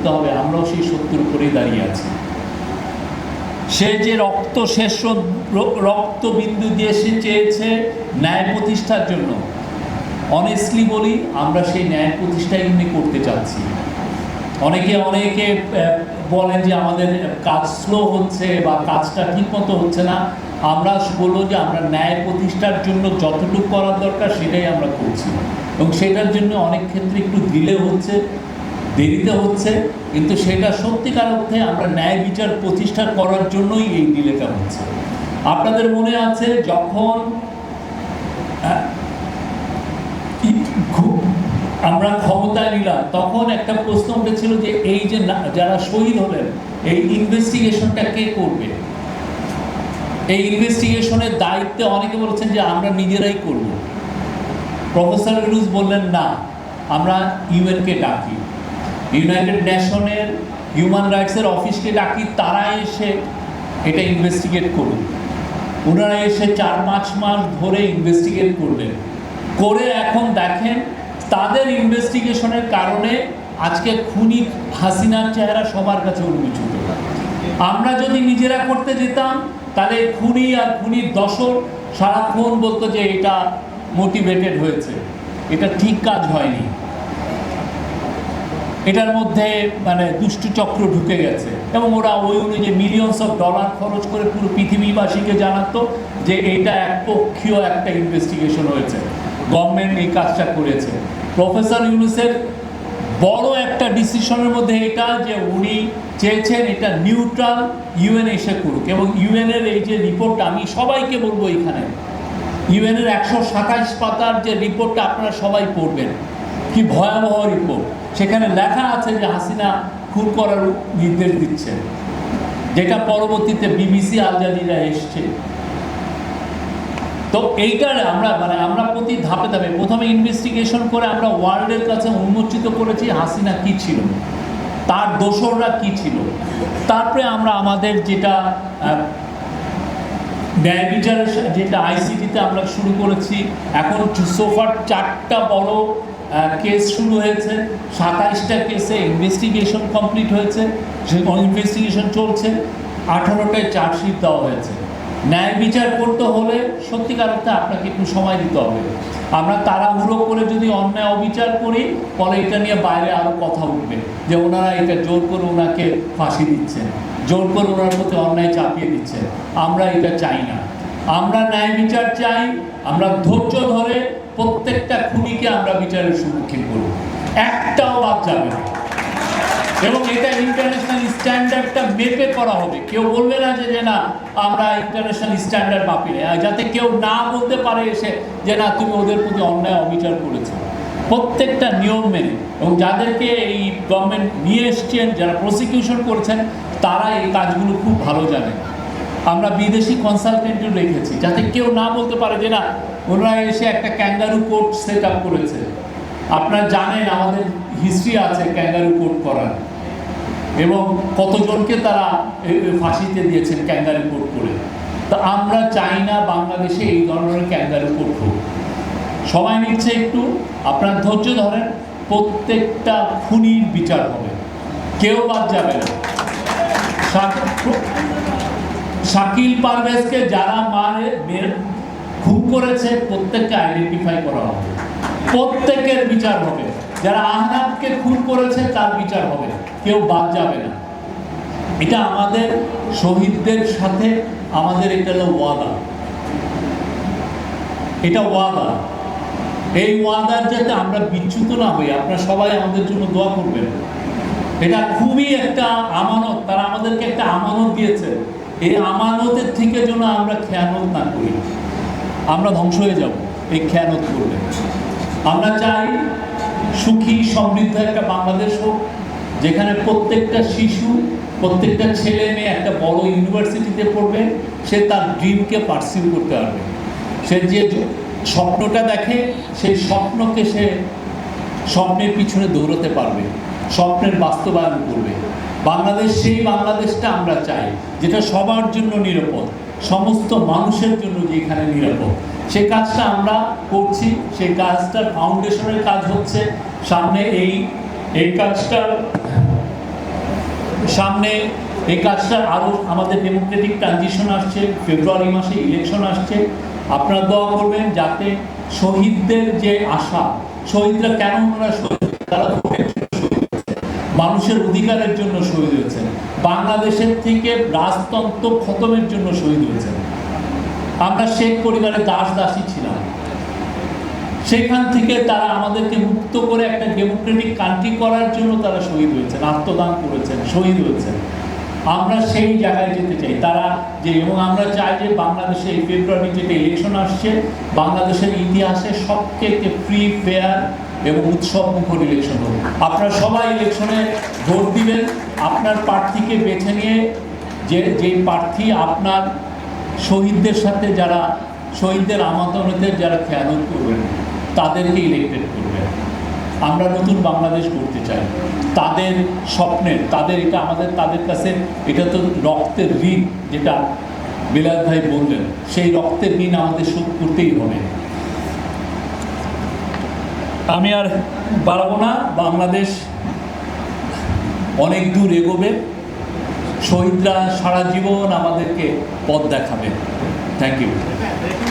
করতে হবে, আমরাও সেই সত্যের উপরেই দাঁড়িয়ে আছি। সে যে রক্ত শেষ রক্ত বিন্দু দিয়ে সে চেয়েছে ন্যায় প্রতিষ্ঠার জন্য। অনেস্টলি বলি, আমরা সেই ন্যায় প্রতিষ্ঠাই এমনি করতে চাচ্ছি। অনেকে অনেকে বলেন যে আমাদের কাজ স্লো হচ্ছে বা কাজটা ঠিকমতো হচ্ছে না। আমরা বলব যে আমরা ন্যায় প্রতিষ্ঠার জন্য যতটুকু করার দরকার সেটাই আমরা করছি। এবং সেটার জন্য অনেক ক্ষেত্রে একটু দিলে হচ্ছে। দেরিতে হচ্ছে, কিন্তু সেটা সত্যিকার অর্থে আমরা ন্যায় বিচার প্রতিষ্ঠা করার জন্যই এই ডিলেটা হচ্ছে। আপনাদের মনে আছে যখন আমরা ক্ষমতায় নিলাম, তখন একটা প্রশ্ন উঠেছিল যে এই যে যারা শহীদ হলেন, এই ইনভেস্টিগেশনটা কে করবে? এই ইনভেস্টিগেশনের দায়িত্বে অনেকে বলেছেন যে আমরা নিজেরাই করব। প্রফেসর ইউনুস বললেন, না, আমরা ইউএনকে ডাকি। ইউনাইটেড নেশনের হিউম্যান রাইটসের অফিসকে ডাকি, তারা এসে এটা ইনভেস্টিগেট করুন। ওনারা এসে চার পাঁচ মাস ধরে ইনভেস্টিগেট করলেন। করে এখন দেখেন, তাদের ইনভেস্টিগেশনের কারণে আজকে খুনি হাসিনার চেহারা সবার কাছে উন্মোচিত। আমরা যদি নিজেরা করতে যেতাম, তাহলে খুনি আর খুনির দশর সারাক্ষণ বলতো যে এটা মোটিভেটেড হয়েছে। এটা ঠিক কাজ হয়নি। এটার মধ্যে মানে দুষ্টু চক্র ঢুকে গেছে। এবং ওরা ওই অনুযায়ী মিলিয়নস অফ ডলার খরচ করে পুরো পৃথিবীবাসীকে জানাতো যে এটা একপক্ষীয় একটা ইনভেস্টিগেশন হয়েছে। গভর্নমেন্ট এই কাজটা করেছে। প্রফেসর ইউনুসের বড় একটা ডিসিশনের মধ্যে এটা যে উনি চেয়েছেন এটা নিউট্রাল ইউএন এসে করুক। এবং ইউএনের এই যে রিপোর্ট আমি সবাইকে বলব এখানে। ইউএনের একশো সাতাইশ পাতার যে রিপোর্টটা আপনারা সবাই পড়বেন। কি ভয়াবহ রিপোর্ট সেখানে লেখা আছে যে হাসিনা খুন করার নির্দেশ দিচ্ছেন। যেটা পরবর্তীতে বিবিসি, আল জাজিরা এসছে। তো এইটার আমরা মানে আমরা প্রতি ধাপে ধাপে প্রথমে ইনভেস্টিগেশন করে আমরা ওয়ার্ল্ডের কাছে উন্মোচিত করেছি হাসিনা কি ছিল, তার দোসররা কি ছিল। তারপরে আমরা আমাদের যেটা ন্যায় বিচারের যেটা আইসিটিতে আমরা শুরু করেছি, এখন সোফার চারটা বড় কেস শুরু হয়েছে। সাতাইশটা কেসে ইনভেস্টিগেশন কমপ্লিট হয়েছে। সে ইনভেস্টিগেশন চলছে। আঠারোটায় চার্জশিট দেওয়া হয়েছে। ন্যায় বিচার করতে হলে সত্যিকার অর্থে আপনাকে একটু সময় দিতে হবে। আমরা তাড়াহুড়ো করে যদি অন্যায় অবিচার করি, ফলে এটা নিয়ে বাইরে আরও কথা উঠবে যে ওনারা এটা জোর করে ওনাকে ফাঁসি দিচ্ছেন, জোর করে ওনার প্রতি অন্যায় চাপিয়ে দিচ্ছেন। আমরা এটা চাই না। আমরা ন্যায় বিচার চাই, আমরা ধৈর্য ধরে প্রত্যেকটা খুনিকে আমরা বিচারের সম্মুখীন করব। একটাও বাদ যাবে এবং এটা ইন্টারন্যাশনাল স্ট্যান্ডার্ডটা মেপে করা হবে। কেউ বলবে না যে যে না, আমরা ইন্টারন্যাশনাল স্ট্যান্ডার্ড মাপি না যাতে কেউ না বলতে পারে এসে যে, না, তুমি ওদের প্রতি অন্যায়, অবিচার করেছ। প্রত্যেকটা নিয়ম মেনে। এবং যাদেরকে এই গভর্নমেন্ট নিয়ে এসছেন, যারা প্রসিকিউশন করছেন, তারা এই কাজগুলো খুব ভালো জানেন আমরা বিদেশি কনসালটেন্টও রেখেছি, যাতে কেউ না বলতে পারে যে, না, ওনারা এসে একটা ক্যাঙ্গারু কোর্ট সেট আপ করেছে। আপনারা জানেন, আমাদের হিস্ট্রি আছে ক্যাঙ্গারু কোর্ট করার। এবং কতজনকে তারা ফাঁসিতে দিয়েছেন ক্যাঙ্গারু কোর্ট করে। তো আমরা চাই না বাংলাদেশে এই ধরনের ক্যাঙ্গারু কোর্ট হোক। সময় নিচ্ছে একটু, আপনার ধৈর্য ধরেন, প্রত্যেকটা খুনির বিচার হবে। কেউ বাদ যাবে না। শাকিল পারভেজকে যারা মারে খুন করেছে, প্রত্যেককে আইডেন্টিফাই করা হবে। প্রত্যেকের বিচার হবে। যারা আহনাবকে খুন করেছে, তার বিচার হবে। কেউ বাদ যাবে না। এটা আমাদের শহীদদের সাথে আমাদের এটা হলো ওয়াদা। এটা ওয়াদা। এই ওয়াদার যাতে আমরা বিচ্যুত না হই, আপনারা সবাই আমাদের জন্য দোয়া করবেন। এটা খুবই একটা আমানত, তারা আমাদেরকে একটা আমানত দিয়েছে। এই আমানতের থেকে যেন আমরা খেয়ানত না করি। আমরা ধ্বংস হয়ে যাব এই খেয়ানত করলে। আমরা চাই সুখী, সমৃদ্ধ একটা বাংলাদেশ হোক, যেখানে প্রত্যেকটা শিশু, প্রত্যেকটা ছেলে মেয়ে একটা বড় ইউনিভার্সিটিতে পড়বে, সে তার ড্রিমকে পার্সিউ করতে পারবে। সে যে স্বপ্নটা দেখে, সেই স্বপ্নকে সে স্বপ্নের পিছনে দৌড়াতে পারবে, স্বপ্নের বাস্তবায়ন করবে। বাংলাদেশ, সেই বাংলাদেশটা আমরা চাই, যেটা সবার জন্য নিরাপদ, সমস্ত মানুষের জন্য যেখানে নিরাপদ। সেই কাজটা আমরা করছি, সেই কাজটার ফাউন্ডেশনের কাজ হচ্ছে, সামনে এই এই কাজটার, সামনে এই কাজটা আরও আমাদের ডেমোক্রেটিক ট্রানজিশন আসছে, ফেব্রুয়ারি মাসে ইলেকশন আসছে। আপনারা দোয়া করবেন যাতে শহীদদের যে আশা, শহীদরা কেন ওনারা শহীদ, তারা মানুষের অধিকারের জন্য শহীদ হয়েছেন। বাংলাদেশের থেকে রাজতন্ত্র খতমের জন্য শহীদ হয়েছেন। আমরা শেখ পরিবারের দাস দাসী ছিলাম। সেখান থেকে তারা আমাদেরকে মুক্ত করে একটা ডেমোক্রেটিক কান্ট্রি করার জন্য তারা শহীদ হয়েছেন, আত্মদান করেছেন, শহীদ হয়েছেন। আমরা সেই জায়গায় যেতে চাই। তারা যে, এবং আমরা চাই যে বাংলাদেশে এই ফেব্রুয়ারি যেটা ইলেকশন আসছে। বাংলাদেশের ইতিহাসে সবথেকে ফ্রি ফেয়ার এবং উৎসব মুখর ইলেকশন হোক আপনারা সবাই ইলেকশনে ভোট দিবেন, আপনার প্রার্থীকে বেছে নিয়ে যে যেই প্রার্থী আপনার শহীদদের সাথে যারা, শহীদদের আমানতের যারা খেয়ালত করবেন, তাদেরকে ইলেক্টেড করবেন। আমরা নতুন বাংলাদেশ করতে চাই। তাদের স্বপ্নের, তাদের এটা আমাদের, তাদের কাছে এটা তো রক্তের ঋণ, যেটা বিলাল ভাই বললেন, সেই রক্তের ঋণ আমাদের শোধ করতেই হবে। আমি আর বাড়াবো না। বাংলাদেশ অনেক দূর এগোবে। শহীদরা সারা জীবন আমাদেরকে পথ দেখাবে। Thank you